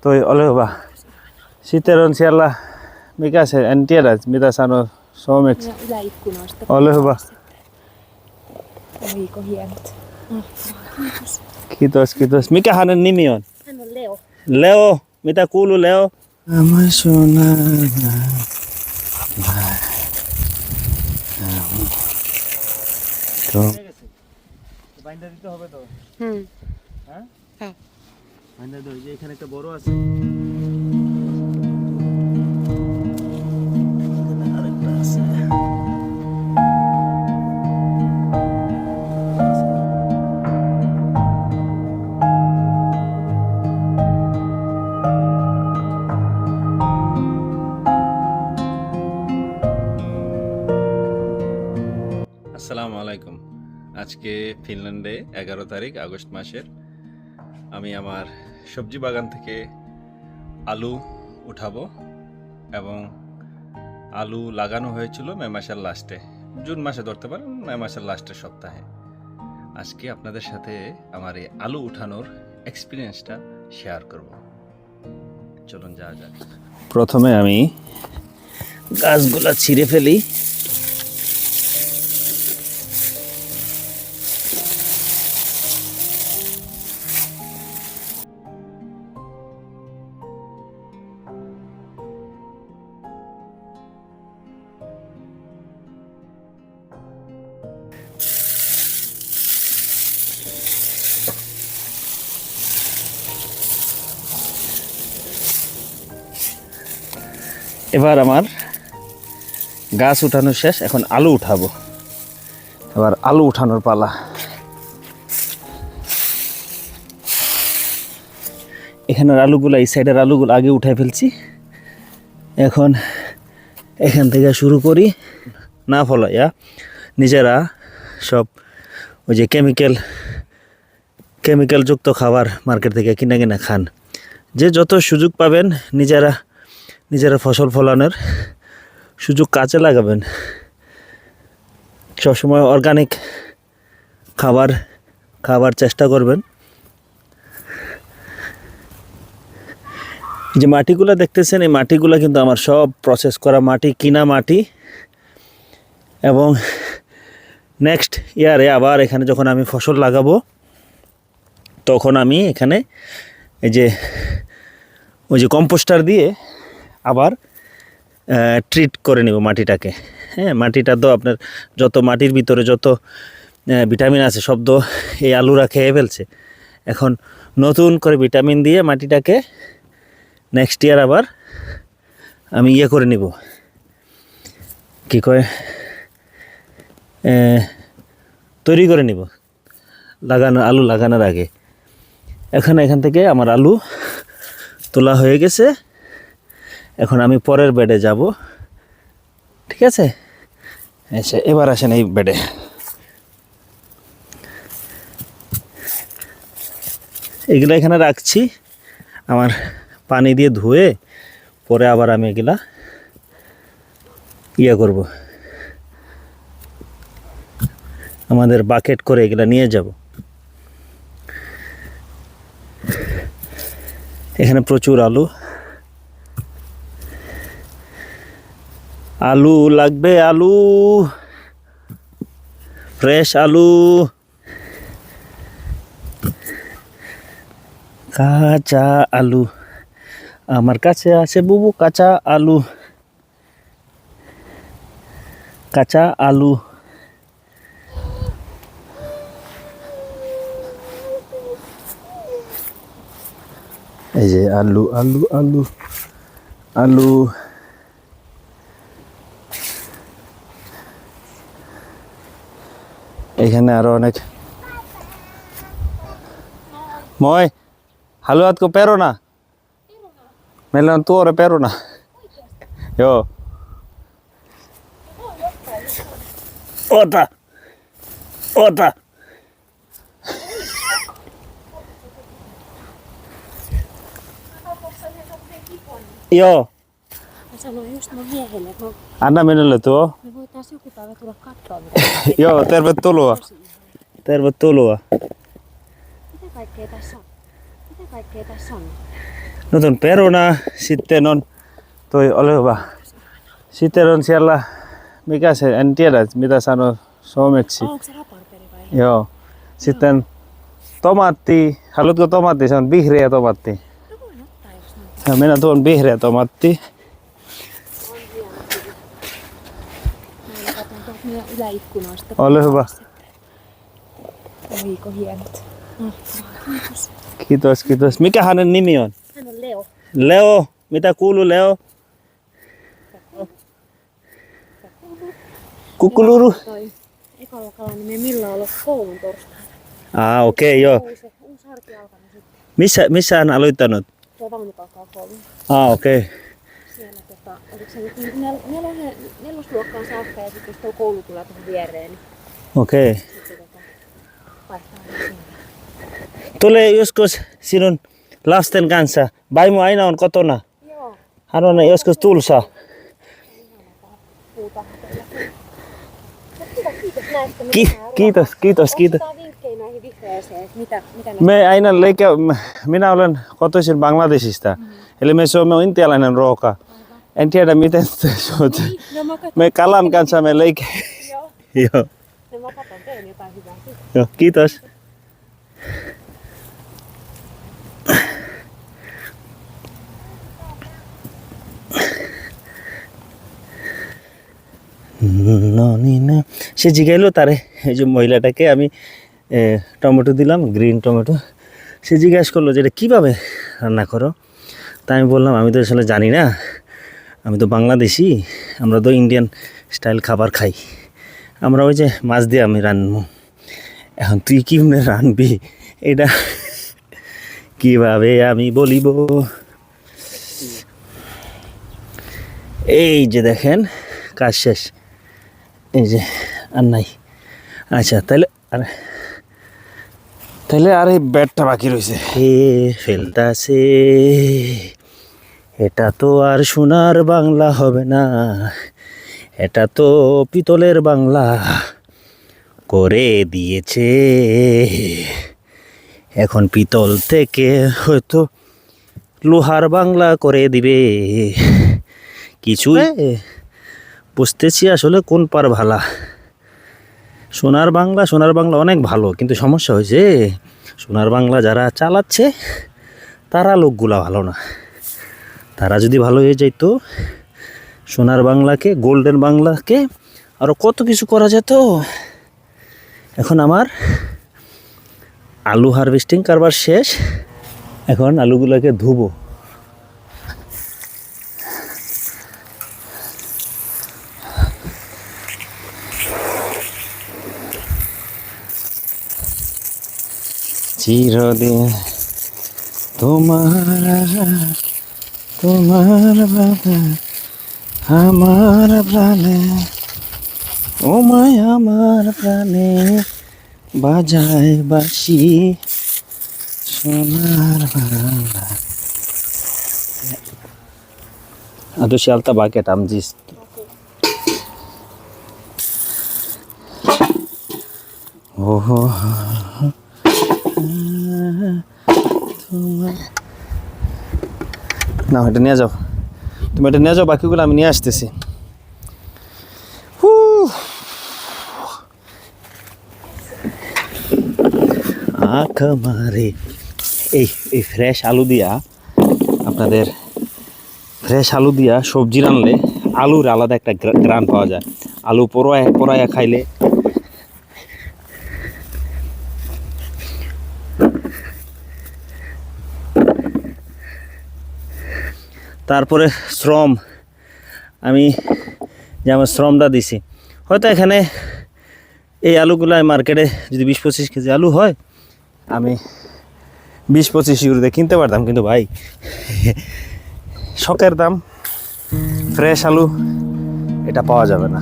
toi ole hyvä. Sitten on siellä, mikä se, en tiedä mitä sanoo suomeksi. Ja yläikkunoista. Ole hyvä. Oiko hienot. No, kiitos. Kiitos, kiitos. Mikä hänen nimi on? Hän on Leo. Leo. Mitä kuuluu Leo? বাইন্দা দিতে হবে তো হুম হ্যাঁ হ্যাঁ। এখানে একটা বড় আছে। আসসালামু আলাইকুম। আজকে ফিনল্যান্ডে এগারো তারিখ আগস্ট মাসের। আমি আমার সবজি বাগান থেকে আলু উঠাবো এবং আলু লাগানো হয়েছিল মে মাসের লাস্টে জুন মাসে ধরতে পারেন, মে মাসের লাস্টের সপ্তাহে। আজকে আপনাদের সাথে আমার এই আলু উঠানোর এক্সপিরিয়েন্সটা শেয়ার করব। চলুন যাওয়া যাক। প্রথমে আমি গাছগুলা ছিঁড়ে ফেলি। এবার আমার গাছ উঠানো শেষ, এখন আলু উঠাবো। এবার আলু উঠানোর পালা। এখানের আলুগুলো, এই সাইডের আলুগুলো আগে উঠাই ফেলছি। এখন এখান থেকে শুরু করি। না ফলাইয়া নিজেরা সব ওই যে কেমিক্যাল কেমিক্যালযুক্ত খাবার মার্কেট থেকে কিনে কিনে খান। যে যত সুযোগ পাবেন নিজেরা নিজেরা ফসল ফলানোর সুযোগ কাজে লাগাবেন। সবসময় অর্গানিক খাবার খাবার চেষ্টা করবেন। যে মাটিগুলো দেখতেছেন, এই মাটিগুলো কিন্তু আমার সব প্রসেস করা মাটি, কিনা মাটি। এবং নেক্সট ইয়ারে আবার এখানে যখন আমি ফসল লাগাবো, তখন আমি এখানে এই যে, ওই যে কম্পোস্টার দিয়ে আবার ট্রিট করে নেব মাটিটাকে। হ্যাঁ মাটিটা তো আপনার যত মাটির ভিতরে যত ভিটামিন আছে তো এই আলুরা খেয়ে ফেলছে। এখন নতুন করে ভিটামিন দিয়ে মাটিটাকে নেক্সট ইয়ার আবার আমি ইয়ে করে নিব। কি কয়? তৈরি করে নিব। লাগানো, আলু লাগানোর আগে। এখন এখান থেকে আমার আলু তোলা হয়ে গেছে। এখন আমি পরের বেডে যাব। ঠিক আছে? আচ্ছা এবার আসেন এই বেডে এগুলা এখানে রাখছি। আমার পানি দিয়ে ধুয়ে পরে আবার আমি এগুলা ইয়ে করব। আমাদের বাকেট করে এগুলা নিয়ে যাব। এখানে প্রচুর আলু। আলু লাগবে আলু ফ্রেশ আলু কাঁচা আলু আমার কাছে আছে বুবু কাঁচা আলু কাঁচা আলু এই যে আলু আলু আলু আলু এখানে আরও অনেক মই হালুয়াত কো পেরো না মেলান তো ওরে পেরো না ইয়ো ওটা ওটা Joo, Mä sanoin just mun miehelle, että anna minulle tuo. me voitaisiin joku päivä tulla katsoa, mitä, Joo, tervetuloa. Tervetuloa. mitä kaikkea tässä on. Mitä kaikkea tässä on? Nutun peruna, sitten on toi, ole hyvä. Sitten on siellä, mikä se, en tiedä mitä sanoo suomeksi. Onko se raparperi vai? Joo. Sitten tomaatti, haluatko tomaatti? Se on vihreä tomaatti. No voin ottaa, jos. Ja minä tuon vihreä tomaatti. On hieno kyllä. Mä meidän yläikkunoista. Ole hyvä. Oiko hienot. No, kiitos. Kiitos. Mikä hänen nimi on? Hän on Leo. Leo. Mitä kuuluu Leo? Kukuluru. Toi ekaluokkalainen me Milla on ollut koulun torstaina. Ah, okei, okay, joo. Uusi, uusi arki alkanut sitten. Missä, missä hän aloittanut? Tuo vaunukauppa koulu. Ah, okei. Okay. Tota, oliko se nyt nel, nelonen, nelosluokkaan saakka ja sitten jos tuo koulu tulee tuohon viereen, niin Okei. Okay. sitten tota, vaihtaa. Tulee joskus sinun lasten kanssa. Vaimo aina on kotona. Joo, Hän on joskus tulsa. Ki- kiitos, kiitos, kiitos. Mitä, mitä. Me aina leike, minä olen kotoisin Bangladesista. Eli me syömme intialainen ruoka. En tiedä miten te syötte. No Me kalan kanssa me leike. joo. Joo. No mä katson, teen jotain hyvää. Joo, kiitos. সে জিগাইলো তারে এই যে মহিলাটাকে আমি tomato দিলাম green tomato সে জিজ্ঞাস করল যে এটা কীভাবে রান্না করো তা আমি বললাম আমি তো আসলে জানি না আমি তো বাংলাদেশি আমরা তো ইন্ডিয়ান স্টাইল খাবার খাই। আমরা ওই যে মাছ দিয়ে আমি রান্নবো এখন তুই কীভাবে রানবি এটা কীভাবে আমি বলিব? এই যে দেখেন কাজ শেষ। এই যে আর নাই। আচ্ছা তাহলে আর তাহলে আর এই ব্যাটটা বাকি রয়েছে হে ফেলতাছে। এটা তো আর সোনার বাংলা হবে না। এটা তো পিতলের বাংলা করে দিয়েছে। এখন পিতল থেকে হয়তো লোহার বাংলা করে দিবে। কিছু বুঝতেছি আসলে কোন পার ভালা। সোনার বাংলা সোনার বাংলা অনেক ভালো কিন্তু সমস্যা হয়েছে সোনার বাংলা যারা চালাচ্ছে তারা লোকগুলা ভালো না। তারা যদি ভালো হয়ে যাইতো, সোনার বাংলাকে, গোল্ডেন বাংলাকে আরও কত কিছু করা যেত? এখন আমার আলু হারভেস্টিং কারবার শেষ। এখন আলুগুলোকে ধুবো। চিরদিন তোমার তোমার বাবা আমার প্রাণে ও মায় আমার প্রাণে বাজায় বাসি সোনার Bangla Aduh si Alta pakai tamjis. Oh. না এটা নিয়ে যাও। তুমি এটা নিয়ে যাও, বাকিগুলো আমি নিয়ে আসতেছি। মারে। এই এই ফ্রেশ আলু দিয়া আপনাদের ফ্রেশ আলু দিয়া সবজি রানলে আলুর আলাদা একটা গ্রা- গ্রান পাওয়া যায়। আলু পোড়ায় পোড়ায়া খাইলে তারপরে শ্রম। আমি যে আমার শ্রমটা দিছি। হয়তো এখানে এই আলুগুলো মার্কেটে যদি বিশ পঁচিশ কেজি আলু হয়, আমি বিশ পঁচিশ ইউরোতে কিনতে পারতাম। কিন্তু ভাই, শখের দাম ফ্রেশ আলু, এটা পাওয়া যাবে না।